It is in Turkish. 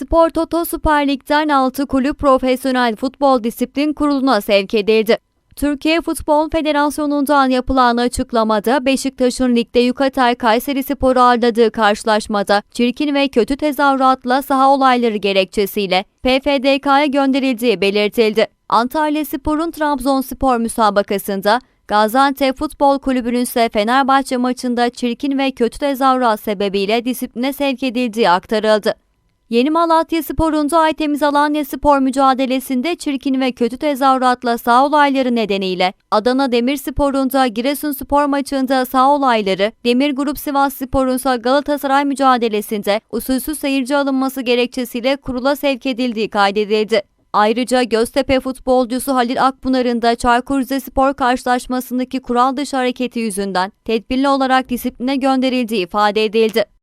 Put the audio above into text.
Spor Toto Süper Lig'den 6 kulüp Profesyonel Futbol Disiplin Kurulu'na sevk edildi. Türkiye Futbol Federasyonu'ndan yapılan açıklamada Beşiktaş'ın ligde Yukatay Kayseri Spor'u ağırladığı karşılaşmada çirkin ve kötü tezahüratla saha olayları gerekçesiyle PFDK'ya gönderildiği belirtildi. Antalya Spor'un Trabzonspor müsabakasında Gaziantep Futbol Kulübü'nün ise Fenerbahçe maçında çirkin ve kötü tezahürat sebebiyle disipline sevk edildiği aktarıldı. Yeni Malatya Spor'un da Aytemiz Alanya Spor mücadelesinde çirkin ve kötü tezahüratla sağ olayları nedeniyle Adana Demirspor'un da Giresun Spor maçında sağ olayları, Demir Grup Sivas Spor'un ise Galatasaray mücadelesinde usulsüz seyirci alınması gerekçesiyle kurula sevk edildiği kaydedildi. Ayrıca Göztepe futbolcusu Halil Akpınar'ın da Çaykur Rizespor karşılaşmasındaki kural dışı hareketi yüzünden tedbirli olarak disipline gönderildiği ifade edildi.